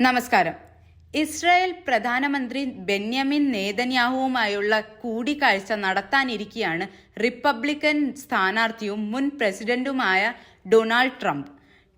നമസ്കാരം. ഇസ്രായേൽ പ്രധാനമന്ത്രി ബെന്യാമിൻ നേതന്യാഹുവുമായുള്ള കൂടിക്കാഴ്ച നടത്താനിരിക്കെയാണ് റിപ്പബ്ലിക്കൻ സ്ഥാനാർത്ഥിയും മുൻ പ്രസിഡന്റുമായ ഡൊണാൾഡ് ട്രംപ്.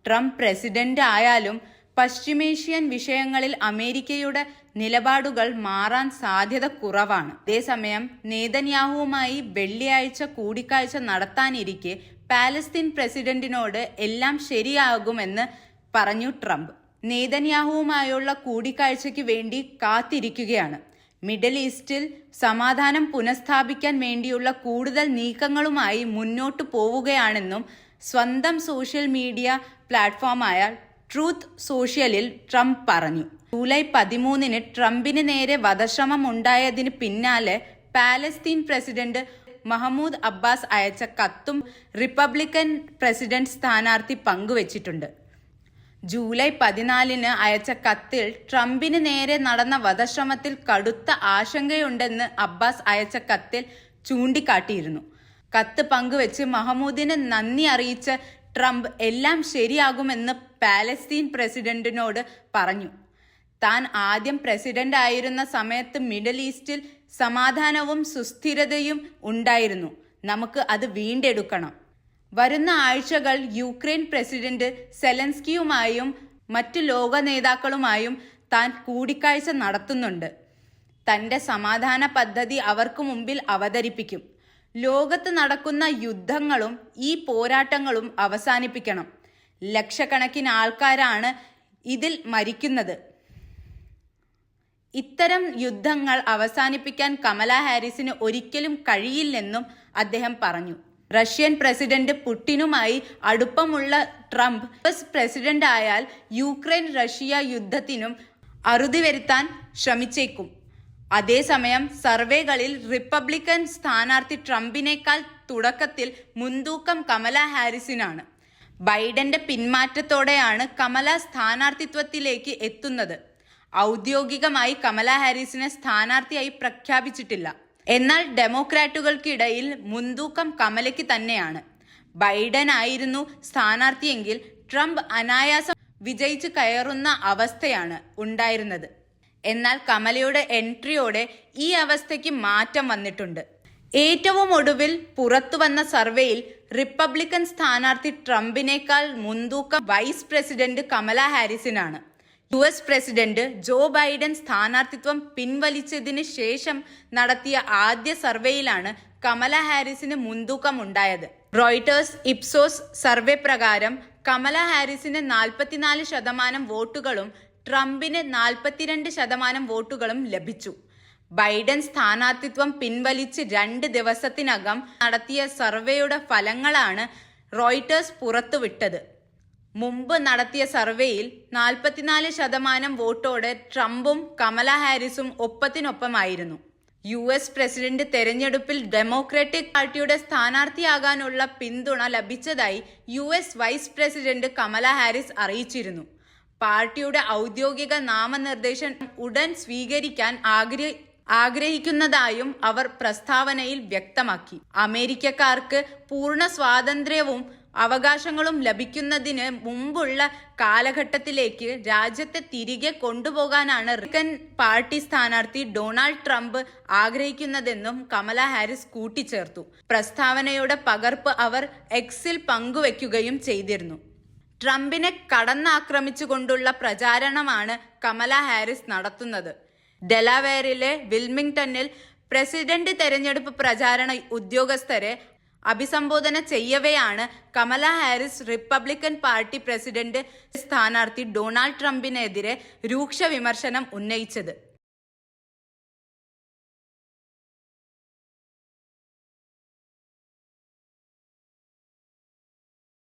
ട്രംപ് പ്രസിഡന്റ് ആയാലും പശ്ചിമേഷ്യൻ വിഷയങ്ങളിൽ അമേരിക്കയുടെ നിലപാടുകൾ മാറാൻ സാധ്യത കുറവാണ്. അതേസമയം നേതന്യാഹുവുമായി വെള്ളിയാഴ്ച കൂടിക്കാഴ്ച നടത്താനിരിക്കെ പാലസ്തീൻ പ്രസിഡന്റിനോട് എല്ലാം ശരിയാകുമെന്ന് പറഞ്ഞു ട്രംപ്. നേതന്യാഹുവുമായുള്ള കൂടിക്കാഴ്ചയ്ക്ക് വേണ്ടി കാത്തിരിക്കുകയാണ്. മിഡിൽ ഈസ്റ്റിൽ സമാധാനം പുനഃസ്ഥാപിക്കാൻ വേണ്ടിയുള്ള കൂടുതൽ നീക്കങ്ങളുമായി മുന്നോട്ടു പോവുകയാണെന്നും സ്വന്തം സോഷ്യൽ മീഡിയ പ്ലാറ്റ്ഫോമായ ട്രൂത്ത് സോഷ്യലിൽ ട്രംപ് പറഞ്ഞു. ജൂലൈ പതിമൂന്നിന് ട്രംപിന് നേരെ വധശ്രമം ഉണ്ടായതിന് പിന്നാലെ പാലസ്തീൻ പ്രസിഡന്റ് മഹമ്മൂദ് അബ്ബാസ് അയച്ച കത്തും റിപ്പബ്ലിക്കൻ പ്രസിഡന്റ് സ്ഥാനാർത്ഥി പങ്കുവച്ചിട്ടുണ്ട്. ജൂലൈ പതിനാലിന് അയച്ച കത്തിൽ ട്രംപിന് നേരെ നടന്ന വധശ്രമത്തിൽ കടുത്ത ആശങ്കയുണ്ടെന്ന് അബ്ബാസ് അയച്ച കത്തിൽ ചൂണ്ടിക്കാട്ടിയിരുന്നു. കത്ത് പങ്കുവെച്ച് മഹമൂദിനെ നന്ദി അറിയിച്ച ട്രംപ് എല്ലാം ശരിയാകുമെന്ന് പാലസ്തീൻ പ്രസിഡന്റിനോട് പറഞ്ഞു. താൻ ആദ്യം പ്രസിഡന്റ് ആയിരുന്ന സമയത്ത് മിഡിൽ ഈസ്റ്റിൽ സമാധാനവും സുസ്ഥിരതയും ഉണ്ടായിരുന്നു. നമുക്ക് അത് വീണ്ടെടുക്കണം. വരുന്ന ആഴ്ചകൾ യുക്രൈൻ പ്രസിഡന്റ് സെലൻസ്കിയുമായും മറ്റു ലോക നേതാക്കളുമായും താൻ കൂടിക്കാഴ്ച നടത്തുന്നുണ്ട്. തന്റെ സമാധാന പദ്ധതി അവർക്ക് മുമ്പിൽ അവതരിപ്പിക്കും. ലോകത്ത് നടക്കുന്ന യുദ്ധങ്ങളും ഈ പോരാട്ടങ്ങളും അവസാനിപ്പിക്കണം. ലക്ഷക്കണക്കിന് ആൾക്കാരാണ് ഇതിൽ മരിക്കുന്നത്. ഇത്തരം യുദ്ധങ്ങൾ അവസാനിപ്പിക്കാൻ കമല ഹാരിസിന് ഒരിക്കലും കഴിയില്ലെന്നും അദ്ദേഹം പറഞ്ഞു. റഷ്യൻ പ്രസിഡന്റ് പുടിനുമായി അടുപ്പമുള്ള ട്രംപ് യുഎസ് പ്രസിഡന്റ് ആയാൽ യുക്രൈൻ റഷ്യ യുദ്ധത്തിനും അറുതി വരുത്താൻ ശ്രമിച്ചേക്കും. അതേസമയം സർവേകളിൽ റിപ്പബ്ലിക്കൻ സ്ഥാനാർത്ഥി ട്രംപിനേക്കാൾ തുടക്കത്തിൽ മുൻതൂക്കം കമല ഹാരിസിനാണ്. ബൈഡന്റെ പിന്മാറ്റത്തോടെയാണ് കമല സ്ഥാനാർത്ഥിത്വത്തിലേക്ക് എത്തുന്നത്. ഔദ്യോഗികമായി കമല ഹാരിസിനെ സ്ഥാനാർത്ഥിയായി പ്രഖ്യാപിച്ചിട്ടില്ല. എന്നാൽ ഡെമോക്രാറ്റുകൾക്കിടയിൽ മുൻതൂക്കം കമലയ്ക്ക് തന്നെയാണ്. ബൈഡൻ ആയിരുന്നു സ്ഥാനാർത്ഥിയെങ്കിൽ ട്രംപ് അനായാസം വിജയിച്ചു കയറുന്ന അവസ്ഥയാണ് ഉണ്ടായിരുന്നത്. എന്നാൽ കമലയുടെ എൻട്രിയോടെ ഈ അവസ്ഥയ്ക്ക് മാറ്റം വന്നിട്ടുണ്ട്. ഏറ്റവും ഒടുവിൽ പുറത്തുവന്ന സർവേയിൽ റിപ്പബ്ലിക്കൻ സ്ഥാനാർത്ഥി ട്രംപിനേക്കാൾ മുൻതൂക്കം vice president Kamala ഹാരിസിനാണ്. U S president Joe Biden സ്ഥാനാർത്ഥിത്വം പിൻവലിച്ചതിന് ശേഷം നടത്തിയ ആദ്യ സർവേയിലാണ് കമല ഹാരിസിന് മുൻതൂക്കം ഉണ്ടായത് റോയിട്ടേഴ്സ് ഇപ്സോസ് സർവേ പ്രകാരം കമല ഹാരിസിന് നാൽപ്പത്തിനാല് ശതമാനം വോട്ടുകളും ട്രംപിന് നാൽപ്പത്തിരണ്ട് ശതമാനം വോട്ടുകളും ലഭിച്ചു. ബൈഡൻ സ്ഥാനാർത്ഥിത്വം പിൻവലിച്ച് രണ്ട് ദിവസത്തിനകം നടത്തിയ സർവേയുടെ ഫലങ്ങളാണ് റോയിട്ടേഴ്സ് പുറത്തുവിട്ടത്. മുമ്പ് നടത്തിയ സർവേയിൽ നാൽപ്പത്തിനാല് ശതമാനം വോട്ടോടെ ട്രംപും കമല ഹാരിസും ഒപ്പത്തിനൊപ്പമായിരുന്നു. യു എസ് പ്രസിഡന്റ് തെരഞ്ഞെടുപ്പിൽ ഡെമോക്രാറ്റിക് പാർട്ടിയുടെ സ്ഥാനാർത്ഥിയാകാനുള്ള പിന്തുണ ലഭിച്ചതായി U S vice president Kamala Harris അറിയിച്ചിരുന്നു. പാർട്ടിയുടെ ഔദ്യോഗിക നാമനിർദ്ദേശം ഉടൻ സ്വീകരിക്കാൻ ആഗ്രഹ ആഗ്രഹിക്കുന്നതായും അവർ പ്രസ്താവനയിൽ വ്യക്തമാക്കി. അമേരിക്കക്കാർക്ക് പൂർണ സ്വാതന്ത്ര്യവും അവകാശങ്ങളും ലഭിക്കുന്നതിന് മുമ്പുള്ള കാലഘട്ടത്തിലേക്ക് രാജ്യത്തെ തിരികെ കൊണ്ടുപോകാനാണ് റിപ്പബ്ലിക്കൻ പാർട്ടി സ്ഥാനാർത്ഥി ഡൊണാൾഡ് ട്രംപ് ആഗ്രഹിക്കുന്നതെന്നും കമല ഹാരിസ് കൂട്ടിച്ചേർത്തു. പ്രസ്താവനയുടെ പകർപ്പ് അവർ എക്സിൽ പങ്കുവെക്കുകയും ചെയ്തിരുന്നു. ട്രംപിനെ കടന്നാക്രമിച്ചുകൊണ്ടുള്ള പ്രചാരണമാണ് കമല ഹാരിസ് നടത്തുന്നത്. ഡെലാവെയറിലെ വിൽമിംഗ്ടണിൽ പ്രസിഡന്റ് തെരഞ്ഞെടുപ്പ് പ്രചാരണ ഉദ്യോഗസ്ഥരെ അഭിസംബോധന ചെയ്യവെയാണ് Kamala Harris Republican party president സ്ഥാനാർത്ഥി ഡൊണാൾഡ് ട്രംപിനെതിരെ രൂക്ഷ വിമർശനം ഉന്നയിച്ചത്.